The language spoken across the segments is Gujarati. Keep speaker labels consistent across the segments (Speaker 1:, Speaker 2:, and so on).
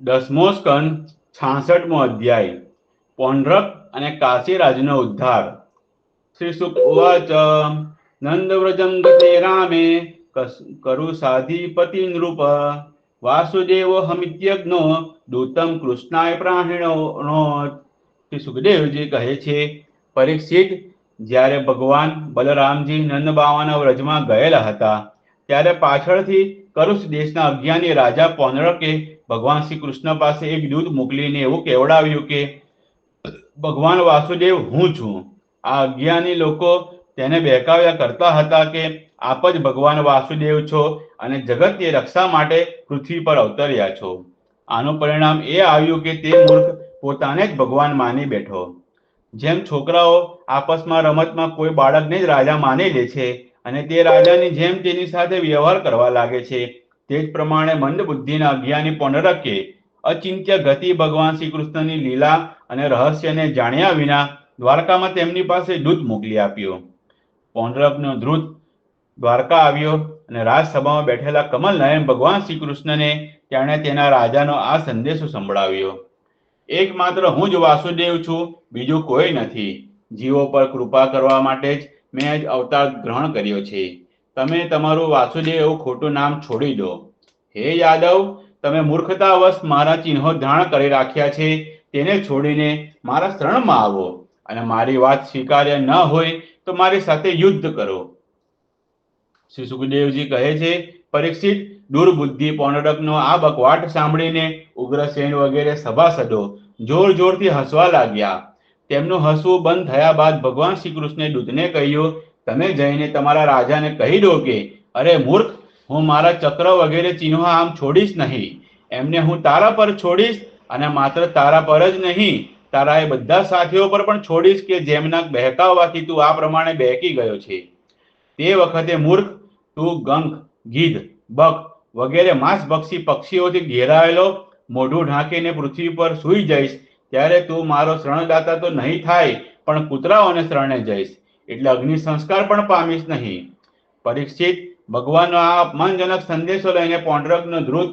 Speaker 1: દસમો છાસઠમો અધ્યાય પૌંડ્રક અને કાશીરાજનો ઉદ્ધાર. શ્રી ઉવાચ નંદવ્રજમ ગતે રામે કરુ સાધિપતિ નૃપ, વાસુદેવ હમિત્યજ્ઞો, દૂતમ કૃષ્ણાય પ્રાહિણો શ્રી સુખદેવજી કહે છે, પરીક્ષિત, જ્યારે ભગવાન બલરામજી નંદબાવાના વ્રજમાં ગયેલા હતા, ત્યારે પાછળથી કરુષ દેશના અજ્ઞાની રાજા પૌંડરકે ભગવાન શ્રી કૃષ્ણ પાસે એક દૂત મોકલીને એવું કહેવડાવ્યું કે, ભગવાન વાસુદેવ, હું છું. આ અજ્ઞાની લોકો તેને બહેકાવ્યા કરતા હતા કે, આપ જ ભગવાન વાસુદેવ છો અને જગતની રક્ષા માટે પૃથ્વી પર અવતર્યા છો. આનું પરિણામ એ આવ્યું કે તે મૂર્ખ પોતાને જ ભગવાન માની બેઠો. જેમ છોકરાઓ આપસમાં રમતમાં કોઈ બાળકને જ રાજા માની લે છે અને તે રાજાની જેમ તેની સાથે વ્યવહાર કરવા લાગે છે તે જ પ્રમાણે મંદ બુદ્ધિના અજ્ઞાની પૌંડરકે અચિંત્ય ગતિ ભગવાન શ્રી કૃષ્ણની લીલા અને રહસ્યને જાણ્યા વિના દ્વારકામાં તેમની પાસે દૂત મોકલી આપ્યો. પોનરકનો ધ્રુત દ્વારકા આવ્યો અને રાજસભામાં બેઠેલા કમલ નયન ભગવાન શ્રી કૃષ્ણને તેણે તેના રાજાનો આ સંદેશો સંભળાવ્યો. એકમાત્ર હું જ વાસુદેવ છું, બીજું કોઈ નથી. જીવો પર કૃપા કરવા માટે જ મેં જ અવતાર ગ્રહણ કર્યો છે. તમે તમારું વાસુદેવ એવું ખોટું નામ છોડી દો. હે યાદવ, તમે મૂર્ખતાવશ મારા ચિહ્નો ધારણ કરી રાખ્યા છે, તેને છોડીને મારા શરણમાં આવો. અને મારી વાત સ્વીકાર્ય ન હોય તો મારી સાથે યુદ્ધ કરો. શ્રી સુખદેવજી કહે છે, પરીક્ષિત, દુર્બુદ્ધિ પૌંડરકનો આ બકવાટ સાંભળીને ઉગ્રસેન વગેરે સભાસદો જોર જોરથી હસવા લાગ્યા. તેમનું હસવું બંધ થયા બાદ ભગવાન શ્રી કૃષ્ણે દૂધને કહ્યું, તમે જઈને તમારા રાજાને કહી દો કે, અરે મૂર્ખ હું મારા ચક્ર વગેરે ચિહ્નો આમ છોડીશ નહીં. એમને હું તારા પર છોડીશ અને માત્ર તારા પર જ નહીં તારા એ બધા સાથીઓ પર પણ છોડીશ કે જેમના બહેકાવવાથી તું આ પ્રમાણે બહેકી ગયો છે. તે વખતે મૂર્ખ, તું ગંખ, ગીધ, બક વગેરે માંસભક્ષી પક્ષીઓથી ઘેરાયેલો, મોઢું ઢાંકીને પૃથ્વી પર સૂઈ જઈશ, ત્યારે તું મારો શરણદાતા તો નહીં થાય, પણ કૂતરાઓને શરણે જઈશ. એટલે અગ્નિ સંસ્કાર પણ પામીશ નહીં. પરીક્ષિત ભગવાનનો આ અપમાનજનક સંદેશો લઈને પોંડરકનો ધ્રુત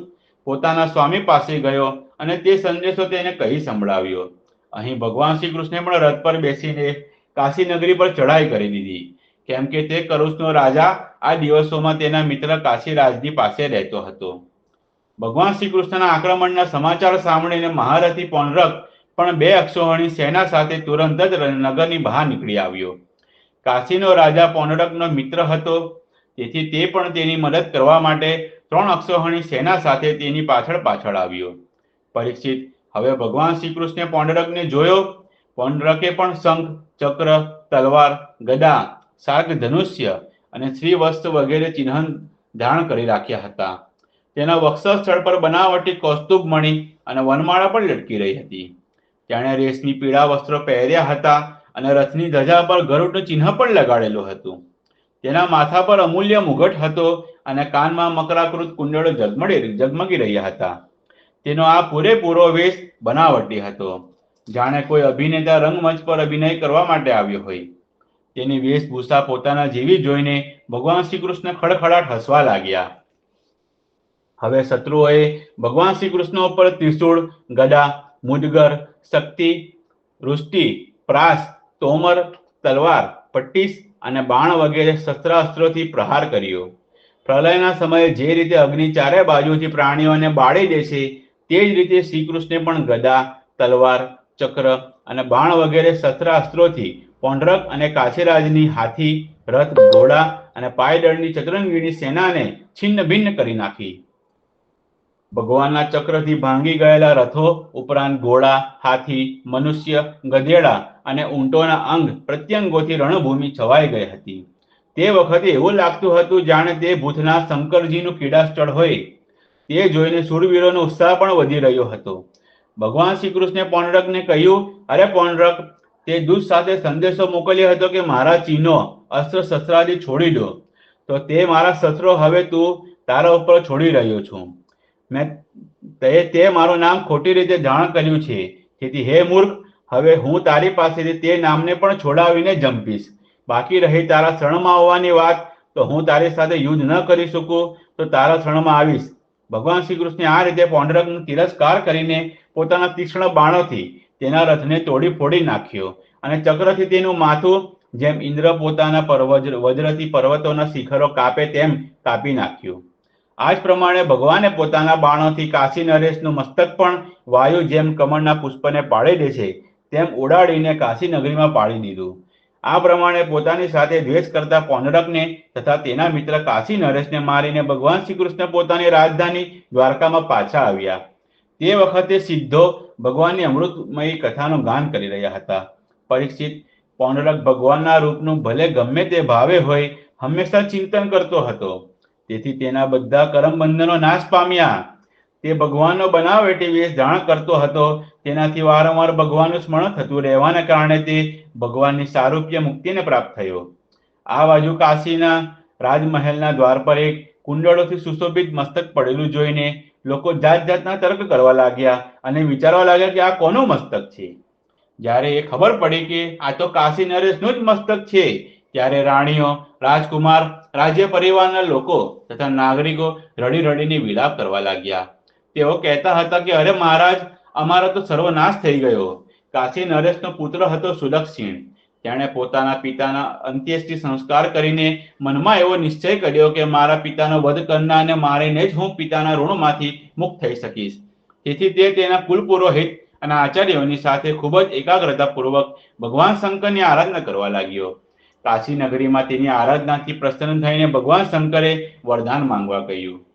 Speaker 1: પોતાના સ્વામી પાસે ગયો અને તે સંદેશો તેને કહી સંભળાવ્યો. અહીં ભગવાન શ્રી કૃષ્ણે પણ રથ પર બેસીને કાશી નગરી પર ચઢાઈ કરી દીધી. કેમ કે તે કરુષનો રાજા આ દિવસોમાં તેના મિત્ર કાશીરાજની પાસે રહેતો હતો. ભગવાન શ્રી કૃષ્ણના આક્રમણના સમાચાર સાંભળીને મહારથી પોંડરક પણ બે અક્ષોહણી સેના સાથે તુરંત જ નગરની બહાર નીકળી આવ્યો. કાશીનો રાજા પૌંડરકનો મિત્ર હતો તેથી તે પણ તેની મદદ કરવા માટે ત્રણ અક્ષોહણી સેના સાથે તેની પાછળ પાછળ આવ્યો. પરીક્ષિત, હવે ભગવાન શ્રી કૃષ્ણે પોંડરકને જોયો. પોંડરકે પણ શંખ, ચક્ર, તલવાર, ગદા શાર્ક ધનુષ્ય અને શ્રીવસ્ત્ર વગેરે ચિહ્ન ધારણ કરી રાખ્યા હતા. તેના વક્ષસ્થળ પર બનાવટી કૌસ્તુભ મણી અને વનમાળા પણ લટકી રહી હતી. તેણે રેશમી પીળા વસ્ત્રો પહેર્યા હતા અને રથની ધજા પર ગરુડનું ચિહ્ન પણ લગાડેલું હતું. તેના માથા પર અમૂલ્ય મુગટ હતો અને કાનમાં મકરાકૃત કુંડળો ઝગમડી ઝગમગી રહ્યા હતા. તેનો આ પૂરેપૂરો વેશ બનાવટી હતો. જાણે કોઈ અભિનેતા રંગમંચ પર અભિનય કરવા માટે આવ્યો હોય. તેની વેશભૂષા પોતાના જેવી જોઈને ભગવાન શ્રી કૃષ્ણ ખડખડાટ હસવા લાગ્યા. હવે શત્રુઓએ ભગવાન શ્રી કૃષ્ણ ઉપર ત્રિશૂળ, ગદા, મુદગર, શક્તિ વૃષ્ટિ પ્રાસ, તોમર, તલવાર, પટ્ટીસ અને બાણ વગેરે શસ્ત્રાસ્ત્રોથી પ્રહાર કર્યો. પ્રલયના સમયે જે રીતે અગ્નિ ચારે બાજુથી પ્રાણીઓને બાળી દે છે, તે જ રીતે શ્રી કૃષ્ણે પણ ગદા, તલવાર, ચક્ર અને બાણ વગેરે શસ્ત્રાસ્ત્રોથી પોંડરક અને કાશીરાજની હાથી, રથ, ઘોડા અને પાયદળની ચતુરંગીની સેનાને છિન્ન ભિન્ન કરી નાખી. ભગવાનના ચક્રથી ભાંગી ગયેલા રથો ઉપરાંત ઘોડા, હાથી, મનુષ્ય, ગધેડા અને ઊંટોના અંગ પ્રત્યંગોથી રણભૂમિ છવાઈ ગઈ હતી. તે વખતે એવું લાગતું હતું જાણે તે ભૂતના શંકરજીનું ક્રીડાસ્થળ હોય. તે જોઈને શૂરવીરોનો ઉત્સાહ પણ વધી રહ્યો હતો. ભગવાન શ્રી કૃષ્ણે પોંડરકને કહ્યું, અરે પોંડરક, તે દૂત સાથે સંદેશો મોકલ્યો હતો કે મારા ચિહ્નો અસ્ત્ર શસ્ત્રાદી છોડી દો. તો તે મારા શસ્ત્રો હવે તું તારા ઉપર છોડી રહ્યો છું. મેં તે મારું નામ ખોટી રીતે જાણ કર્યું છે. તેથી હે મૂર્ખ હવે હું તારી પાસેથી તે નામને પણ છોડાવીને જંપીશ. બાકી રહી તારા શરણમાં આવવાની વાત, તો હું તારી સાથે યુદ્ધ ન કરી શકું, તો તારા શરણમાં આવીશ. ભગવાન શ્રી કૃષ્ણે આ રીતે પોંડરકનો તિરસ્કાર કરીને પોતાના તીક્ષ્ણ બાણોથી તેના રથને તોડી ફોડી નાખ્યો અને ચક્રથી તેનું માથું, જેમ ઇન્દ્ર પોતાના પર્વજ, વજ્રથી પર્વતોના શિખરો કાપે તેમ કાપી નાખ્યું. આ જ પ્રમાણે ભગવાને પોતાના બાણોથી કાશી નરેશનું મસ્તક પણ વાયુ જેમ કમળના પુષ્પને પાડી દે છે તેમ ઓડાડીને કાશી નગરીમાં પાડી દીધું. આ પ્રમાણે પોતાની સાથે દ્વેષ કરતા કોનરકને તથા તેના મિત્ર કાશી નરેશને મારીને ભગવાન શ્રી કૃષ્ણ પોતાની રાજધાની દ્વારકામાં પાછા આવ્યા. તે વખતે સિદ્ધો ભગવાનની અમૃતમયી કથાનું ગાન કરી રહ્યા હતા. પરીક્ષિત કોનરક ભગવાનના રૂપનું ભલે ગમે તે ભાવે હોય, હંમેશા ચિંતન કરતો હતો. તેથી તેના બધા કરમ બંધનો નાશ પામ્યા. તે ભગવાનનો બનાવેટી વેશ ધારણ કરતો હતો. તેનાથી વારંવાર ભગવાનનું સ્મરણ થતું રહેવાના કારણે તે ભગવાનની સારૂપ્ય મુક્તિને પ્રાપ્ત થયો. આ બાજુ કાશીના રાજમહેલના દ્વાર પર એક કુંડળોથી સુશોભિત મસ્તક પડેલું જોઈને લોકો જાત જાતના તર્ક કરવા લાગ્યા અને વિચારવા લાગ્યા કે આ કોનું મસ્તક છે? જ્યારે એ ખબર પડી કે આ તો કાશી નરેશનું જ મસ્તક છે, ત્યારે રાણીઓ, રાજકુમાર, રાજ્ય પરિવારના લોકો તથા નાગરિકો રડી રડીને વિલાપ કરવા લાગ્યા. તેઓ કહેતા હતા કે, અરે મહારાજ, અમારો તો સર્વનાશ થઈ ગયો. કાશી નરેશનો પુત્ર હતો સુદક્ષિણ તેણે પોતાના પિતાના અંત્યેષ્ટિ સંસ્કાર કરીને મનમાં એવો નિશ્ચય કર્યો કે, મારા પિતાનો વધ કરનારને મારીને જ હું પિતાના ઋણમાંથી મુક્ત થઈ શકીશ. તેથી તે તેના કુલ પુરોહિત અને આચાર્યોની સાથે ખૂબ જ એકાગ્રતાપૂર્વક ભગવાન શંકરની આરાધના કરવા લાગ્યો. કાશી નગરીમાં તેની આરાધનાથી પ્રસન્ન થઈને ભગવાન શંકરે વરદાન માંગવા કહ્યું.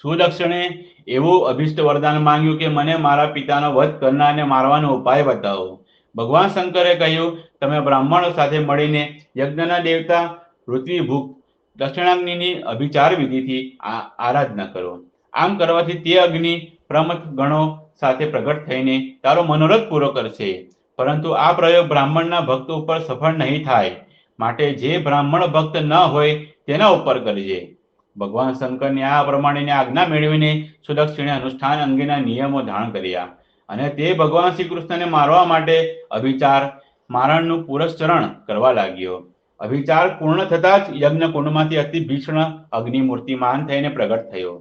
Speaker 1: સુદક્ષિણે એવું અભિષ્ટ વરદાન માંગ્યું કે મને મારા પિતાનો વધ કરનારને મારવાનો ઉપાય બતાવો. ભગવાન શંકરે કહ્યું, તમે બ્રાહ્મણો સાથે મળીને યજ્ઞના દેવતા પૃથ્વી ભૂખ દક્ષિણાગ્નિની અભિચાર વિધિથી આરાધના કરો. આમ કરવાથી તે અગ્નિ પ્રમથ ગણો સાથે પ્રગટ થઈને તારો મનોરથ પૂરો કરશે. પરંતુ આ પ્રયોગ બ્રાહ્મણના ભક્ત ઉપર સફળ નહીં થાય. માટે જે બ્રાહ્મણ ભક્ત ન હોય તેના ઉપર કરજે. ભગવાન શંકરની આ પ્રમાણેની આજ્ઞા મેળવીને સુદક્ષિણે અનુષ્ઠાન અંગેના નિયમો ધારણ કર્યા. અને તે ભગવાન શ્રી કૃષ્ણને મારવા માટે અભિચાર મારણનું પુરસ્ચરણ કરવા લાગ્યો. અભિચાર પૂર્ણ થતા જ યજ્ઞ કુંડમાંથી અતિ ભીષણ અગ્નિ મૂર્તિમાન થઈને પ્રગટ થયો.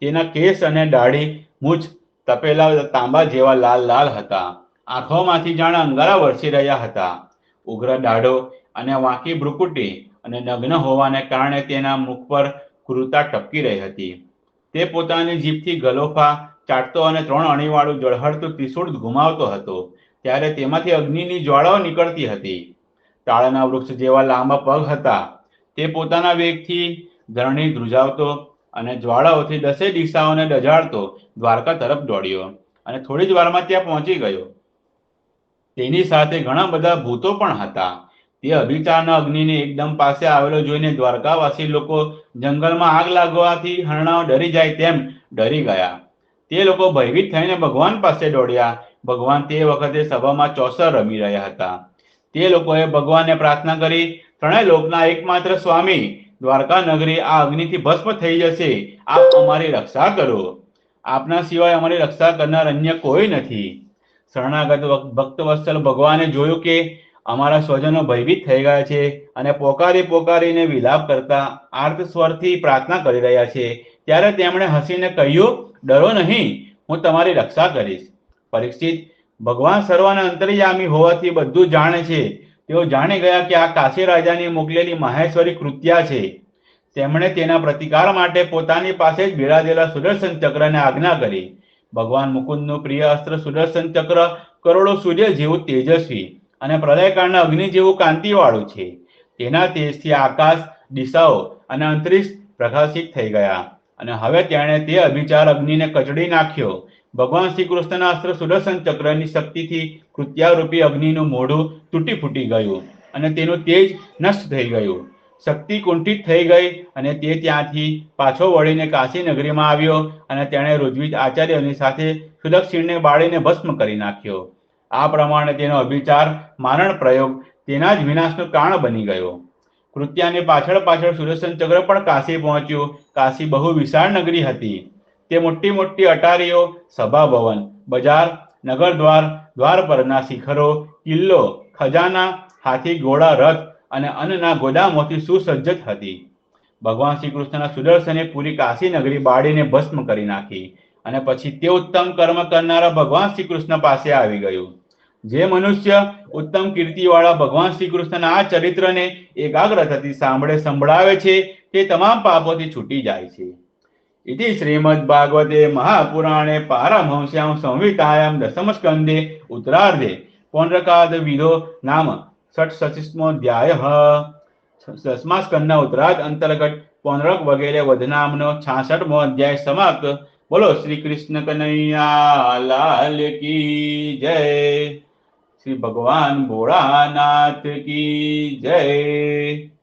Speaker 1: તેના કેસ અને દાઢી મૂછ તપેલા તાંબા જેવા લાલ લાલ હતા. આંખોમાંથી જાણે અંગારા વરસી રહ્યા હતા. ઉગ્ર દાઢો અને વાંકી ભ્રુકુટી અને નગ્ન હોવાને કારણે તેના મુખ પર ક્રૂરતા ટપકી રહી હતી. તે પોતાની જીભથી ગલોફા ચાટતો અને ત્રણ અણીવાળું જળહળતું ત્રિશુળ ગુમાવતો હતો. ત્યારે તેમાંથી અગ્નિની જ્વાળાઓ નીકળતી હતી. તાળના વૃક્ષ જેવા લાંબા પગ હતા. તે પોતાના વેગથી ધરણી ધ્રુજાવતો અને જ્વાળાઓથી દસે દિશાઓને ડજાડતો દ્વારકા તરફ દોડ્યો અને થોડી જ વારમાં ત્યાં પહોંચી ગયો. તેની સાથે ઘણા બધા ભૂતો પણ હતા. તે અભિચારના અગ્નિને એકદમ પાસે આવેલો જોઈને દ્વારકાવાસી લોકો જંગલમાં આગ લાગવાથી હરણાઓ ડરી જાય તેમ ડરી ગયા. તે લોકો ભયભીત થઈને ભગવાન પાસે દોડ્યા. ભગવાન તે વખતે સભામાં ચોસર રમી રહ્યા હતા. તે લોકોએ ભગવાનને પ્રાર્થના કરી, ત્રણેય લોકના એકમાત્ર સ્વામી દ્વારકા નગરી આ અગ્નિથી ભસ્મ થઈ જશે. આપ અમારી રક્ષા કરો. આપના સિવાય અમારી રક્ષા કરનાર અન્ય કોઈ નથી. શરણાગત ભક્ત વત્સલ ભગવાને જોયું કે અમારા સ્વજનો ભયભીત થઈ ગયા છે અને પોકારી પોકારીને વિલાપ કરતા આર્ત સ્વરથી પ્રાર્થના કરી રહ્યા છે. ત્યારે તેમણે હસીને કહ્યું, ડરો નહીં, હું તમારી રક્ષા કરીશ. પરીક્ષિત, ભગવાન સર્વાના અંતર્યામી હોવાથી બધું જાણે છે. તેઓ જાણી ગયા કે આ કાશી રાજાની મોકલેલી મહેશ્વરી કૃત્યા છે. તેમણે તેના પ્રતિકાર માટે પોતાની પાસે જ બિરાજેલા સુદર્શન ચક્રને આજ્ઞા કરી. ભગવાન મુકુંદનું પ્રિય અસ્ત્ર સુદર્શન ચક્ર કરોડો સૂર્ય જેવું તેજસ્વી. અને પ્રલયકાળના અગ્નિ જેવું કાંતિવાળું છે. તેના તેજથી આકાશ, દિશાઓ અને અંતરિક્ષ પ્રકાશિત થઈ ગયા. અને હવે તેણે તે અભિચાર અગ્નિને કચડી નાખ્યો. ભગવાન શ્રી કૃષ્ણના અસ્ત્ર સુદર્શન ચક્રની શક્તિથી કૃત્યારૂપી અગ્નિનું મોઢું તૂટી ફૂટી ગયું અને તેનું તેજ નષ્ટ થઈ ગયું. શક્તિ કુંઠિત થઈ ગઈ અને તે ત્યાંથી પાછો વળીને કાશી નગરીમાં આવ્યો અને તેણે ઋજ્વિજ આચાર્યની સાથે સુદક્ષિણને બાળીને ભસ્મ કરી નાખ્યો. આ પ્રમાણે તેનો અભિચાર, મારણ પ્રયોગ તેના જ વિનાશનું કારણ બની ગયો. કૃત્યાની પાછળ પાછળ સુદર્શન ચક્ર પણ કાશી પહોંચ્યું. કાશી બહુ વિશાળ નગરી હતી. તે મોટી મોટી અટારીઓ, સભા ભવન, બજાર, નગર દ્વાર દ્વાર પરના શિખરો, કિલ્લો, ખજાના, હાથી ઘોડા રથ અને અન્નના ગોદામોથી સુસજ્જ હતી. ભગવાન શ્રી કૃષ્ણના સુદર્શને પૂરી કાશી નગરી બાળીને ભસ્મ કરી નાખી અને પછી તે ઉત્તમ કર્મ કરનારા ભગવાન શ્રી કૃષ્ણ પાસે આવી ગયું. જે મનુષ્ય ઉત્તમ કીર્તિવાળા ભગવાન શ્રી કૃષ્ણના આ ચરિત્રને એકાગ્ર થતી સાંભળે, સંભળાવે છે, તે તમામ પાપોથી છૂટી જાય છે. ઇતિ શ્રીમદ ભાગવતે મહાપુરાણે પારમહંસ્યામ સંહિતાયામ દશમ સ્કંદે ઉત્તરાર્ધે પૌનરકાદ વિધો નામ ષટ સચીસમો ધ્યાય દસમા સ્કંદના ઉત્તરાર્ધ અંતર્ગત પૌનરક વગેરે વધનામનો છાસઠમો અધ્યાય સમાપ્ત. બોલો શ્રી કૃષ્ણ કનૈયા, લાલ કી જય. શ્રી ભગવાન ભોળાનાથ કી જય.